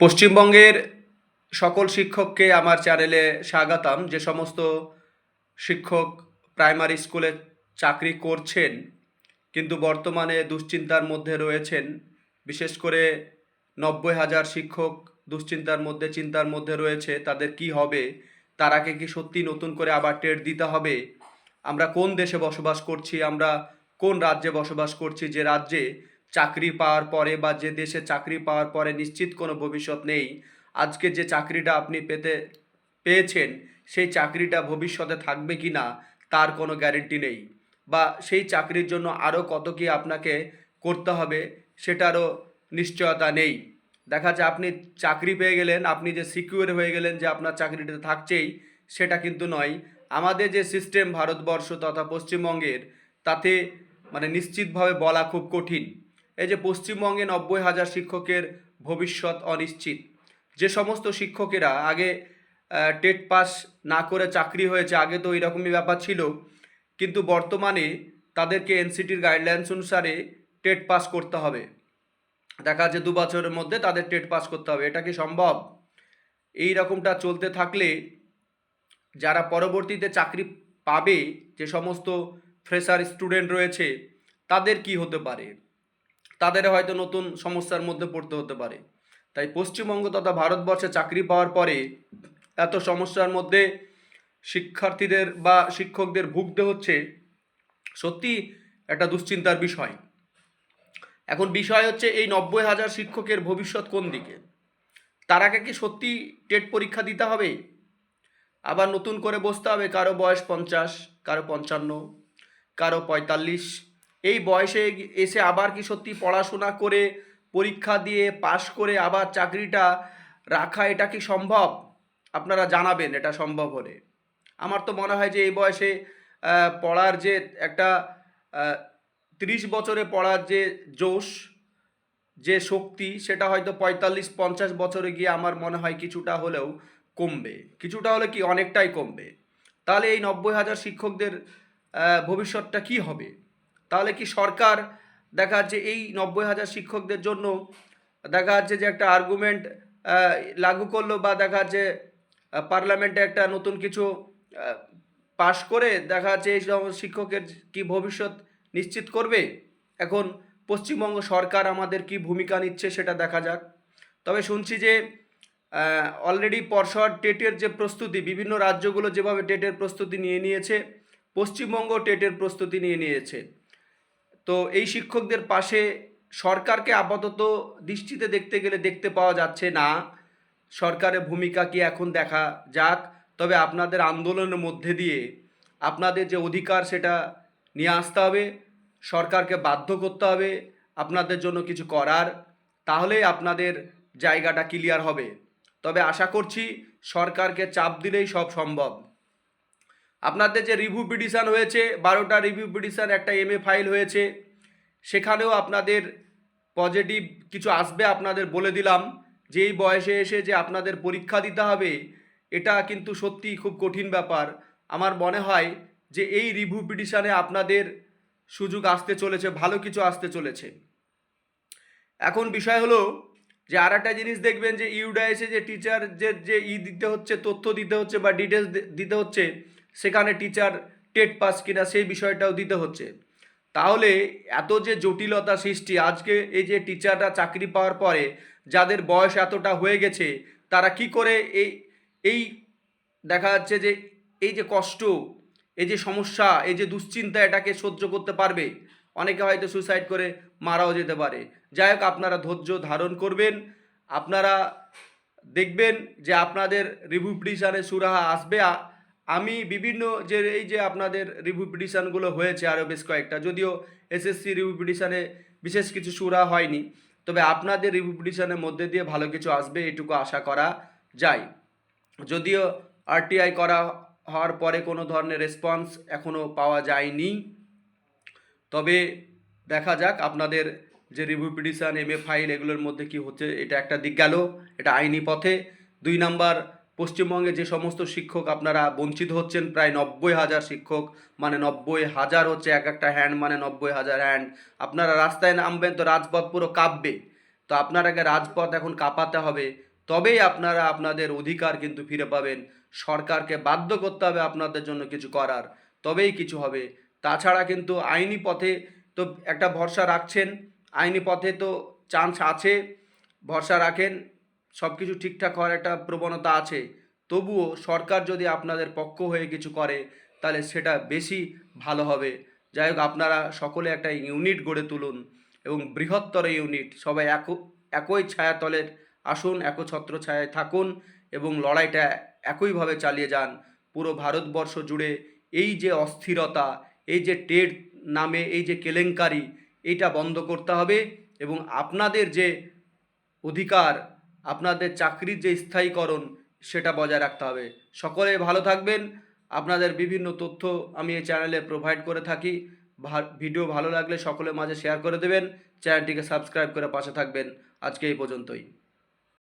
পশ্চিমবঙ্গের সকল শিক্ষককে আমার চ্যানেলে স্বাগতম। যে সমস্ত শিক্ষক প্রাইমারি স্কুলে চাকরি করছেন, কিন্তু বর্তমানে দুশ্চিন্তার মধ্যে রয়েছেন, বিশেষ করে নব্বই হাজার শিক্ষক দুশ্চিন্তার মধ্যে, চিন্তার মধ্যে রয়েছে, তাদের কি হবে, তারাকে কি সত্যি নতুন করে আবার টেট দিতে হবে, আমরা কোন দেশে বসবাস করছি, আমরা কোন রাজ্যে বসবাস করছি, যে রাজ্যে চাকরি পাওয়ার পরে বা যে দেশে চাকরি পাওয়ার পরে নিশ্চিত কোনো ভবিষ্যৎ নেই, আজকে যে চাকরিটা আপনি পেতে, পেয়েছেন, সেই চাকরিটা ভবিষ্যতে থাকবে কি না, তার কোনো গ্যারেন্টি নেই। বা সেই চাকরির জন্য আরও কত কি আপনাকে করতে হবে, সেটারও নিশ্চয়তা নেই। দেখা যায় আপনি চাকরি পেয়ে গেলেন, আপনি যে সিকিউর হয়ে গেলেন যে আপনার চাকরিটা থাকছেই, সেটা কিন্তু নয়। আমাদের যে সিস্টেম ভারতবর্ষ তথা পশ্চিমবঙ্গের, তাতে মানে নিশ্চিতভাবে বলা খুব কঠিন। এই যে পশ্চিমবঙ্গে নব্বই হাজার শিক্ষকের ভবিষ্যৎ অনিশ্চিত। যে সমস্ত শিক্ষকেরা আগে টেট পাস না করে চাকরি হয়েছে, আগে তো এরকমই ব্যাপার ছিল, কিন্তু বর্তমানে তাদেরকে এনসিটির গাইডলাইন্স অনুসারে টেট পাস করতে হবে। দেখা যাচ্ছে দু বছরের মধ্যে তাদের টেট পাস করতে হবে। এটা কি সম্ভব? এই রকমটা চলতে থাকলে যারা পরবর্তীতে চাকরি পাবে, যে সমস্ত ফ্রেশার স্টুডেন্ট রয়েছে, তাদের কি হতে পারে? তাদের হয়তো নতুন সমস্যার মধ্যে পড়তে হতে পারে। তাই পশ্চিমবঙ্গ তথা ভারতবর্ষে চাকরি পাওয়ার পরে এত সমস্যার মধ্যে শিক্ষার্থীদের বা শিক্ষকদের ভুগতে হচ্ছে সত্যি একটা দুশ্চিন্তার বিষয়। এখন বিষয় হচ্ছে এই নব্বই হাজার শিক্ষকের ভবিষ্যৎ কোন দিকে? তারাকে কি সত্যি টেট পরীক্ষা দিতে হবে? আবার নতুন করে বসতে হবে কারও বয়স পঞ্চাশ, কারও পঞ্চান্ন, কারও পঁয়তাল্লিশ এই বয়সে এসে আবার কি সত্যি পড়াশোনা করে, পরীক্ষা দিয়ে পাশ করে আবার চাকরিটা রাখা, এটা কি সম্ভব? আপনারা জানাবেন, এটা সম্ভব হলে। আমার তো মনে হয় যে এই বয়সে পড়ার যে একটা তিরিশ বছরে পড়ার যে জোশ, যে শক্তি, সেটা হয়তো পঁয়তাল্লিশ, পঞ্চাশ বছরে গিয়ে আমার মনে হয় কিছুটা হলেও কমবে। কিছুটা হলে কি অনেকটাই কমবে? তাহলে এই নব্বই হাজার শিক্ষকদের ভবিষ্যৎটা কি হবে? তাহলে কি সরকার দেখা যাচ্ছে এই নব্বই হাজার শিক্ষকদের জন্য দেখা যাচ্ছে যে একটা আর্গুমেন্ট লাগু করল বা দেখা যাচ্ছে পার্লামেন্টে একটা নতুন কিছু পাশ করে দেখা যাচ্ছে এই শিক্ষকের কি ভবিষ্যৎ নিশ্চিত করবে? এখন পশ্চিমবঙ্গ সরকার আমাদের কি ভূমিকা নিচ্ছে সেটা দেখা যাক। তবে শুনছি যে অলরেডি পর্ষদ টেটের যে প্রস্তুতি, বিভিন্ন রাজ্যগুলো যেভাবে টেটের প্রস্তুতি নিয়ে নিয়েছে পশ্চিমবঙ্গ টেটের প্রস্তুতি নিয়ে নিয়েছে। তো এই শিক্ষকদের পাশে সরকারকে আপাতত দৃষ্টিতে দেখতে গেলে দেখতে পাওয়া যাচ্ছে না। সরকারের ভূমিকা কি এখন দেখা যাক, তবে আপনাদের আন্দোলনের মধ্যে দিয়ে আপনাদের যে অধিকার সেটা নিয়ে আসতে হবে, সরকারকে বাধ্য করতে হবে, আপনাদের জন্য কিছু করার, তাহলেই আপনাদের জায়গাটা ক্লিয়ার হবে। তবে আশা করছি সরকারকে চাপ দিলেই সব সম্ভব। আপনাদের যে রিভিউ পিটিশন হয়েছে, বারোটা রিভিউ পিটিশন একটা এম ফাইল হয়েছে, সেখানেও আপনাদের পজিটিভ কিছু আসবে আপনাদের বলে দিলাম। যে এই বয়সে এসে যে আপনাদের পরীক্ষা দিতে হবে, এটা কিন্তু সত্যি খুব কঠিন ব্যাপার। আমার মনে হয় যে এই রিভিউ পিটিশনে আপনাদের সুযোগ আসতে চলেছে, ভালো কিছু আসতে চলেছে। এখন বিষয় হলো যে আর একটা জিনিস দেখবেন যে ইউডাইসে যে টিচার যে যে ই দিতে হচ্ছে, তথ্য দিতে হচ্ছে বা ডিটেলস দিতে হচ্ছে সেখানে টিচার টেট পাস কিনা সেই বিষয়টাও দিতে হচ্ছে। তাহলে এত যে জটিলতা সৃষ্টি, আজকে এই যে টিচাররা চাকরি পাওয়ার পরে যাদের বয়স এতটা হয়ে গেছে, তারা কি করে এই এই দেখা যাচ্ছে যে এই যে কষ্ট, এই যে সমস্যা, এই যে দুশ্চিন্তা এটাকে সহ্য করতে পারবে। অনেকে হয়তো সুইসাইড করে মারাও যেতে পারে। যাই হোক, আপনারা ধৈর্য ধারণ করবেন। আপনারা দেখবেন যে আপনাদের রিভিউ পিটিশনে সুরাহা আসবে আমি বিভিন্ন যে এই যে আপনাদের রিভিউ পিটিশনগুলো হয়েছে আরও বেশ কয়েকটা, যদিও এসএসসি রিভিউ পিটিশনে বিশেষ কিছু সুরা হয়নি, তবে আপনাদের রিভিউ পিটিশনের মধ্যে দিয়ে ভালো কিছু আসবে এটুকু আশা করা যায়। যদিও আরটিআই করা হওয়ার পরে কোনো ধরনের রেসপন্স এখনও পাওয়া যায়নি। তবে দেখা যাক আপনাদের যে review petition M A file এগুলোর মধ্যে কি হচ্ছে, এটা একটা দিক গেল, এটা আইনি পথে। দুই নাম্বার পশ্চিমবঙ্গে যে সমস্ত শিক্ষক আপনারা বঞ্চিত হচ্ছেন, প্রায় নব্বই হাজার শিক্ষক মানে নব্বই হাজার হচ্ছে এক একটা হ্যান্ড মানে নব্বই হাজার হ্যান্ড আপনারা রাস্তায় নামবেন তো রাজপথ পুরো কাঁপবে। তো আপনার আগে রাজপথ এখন কাঁপাতে হবে। তবেই আপনারা আপনাদের অধিকার কিন্তু ফিরে পাবেন। সরকারকে বাধ্য করতে হবে আপনাদের জন্য কিছু করার। তবেই কিছু হবে। তাছাড়া কিন্তু আইনি পথে তো একটা ভরসা রাখছেন। আইনি পথে তো চান্স আছে। ভরসা রাখেন। সব কিছু ঠিকঠাক হওয়ার একটা প্রবণতা আছে। তবুও সরকার যদি আপনাদের পক্ষ হয়ে কিছু করে, তাহলে সেটা বেশি ভালো হবে। যাই হোক, আপনারা সকলে একটা ইউনিট গড়ে তুলুন এবং বৃহত্তর ইউনিট, সবাই এক, একই ছায়াতলের আসুন একো ছত্র ছায়ায় থাকুন এবং লড়াইটা একইভাবে চালিয়ে যান। পুরো ভারতবর্ষ জুড়ে এই যে অস্থিরতা, এই যে টেট নামে, এই যে কেলেঙ্কারি, এইটা বন্ধ করতে হবে এবং আপনাদের যে অধিকার আপনাদের চাকরির যে স্থায়ীকরণ, সেটা বজায় রাখতে হবে। সকলে ভালো থাকবেন। আপনাদের বিভিন্ন তথ্য আমি এই চ্যানেলে প্রোভাইড করে থাকি। ভিডিও ভালো লাগলে সকলের মাঝে শেয়ার করে দেবেন। চ্যানেলটিকে সাবস্ক্রাইব করে পাশে থাকবেন। আজকে এই পর্যন্তই।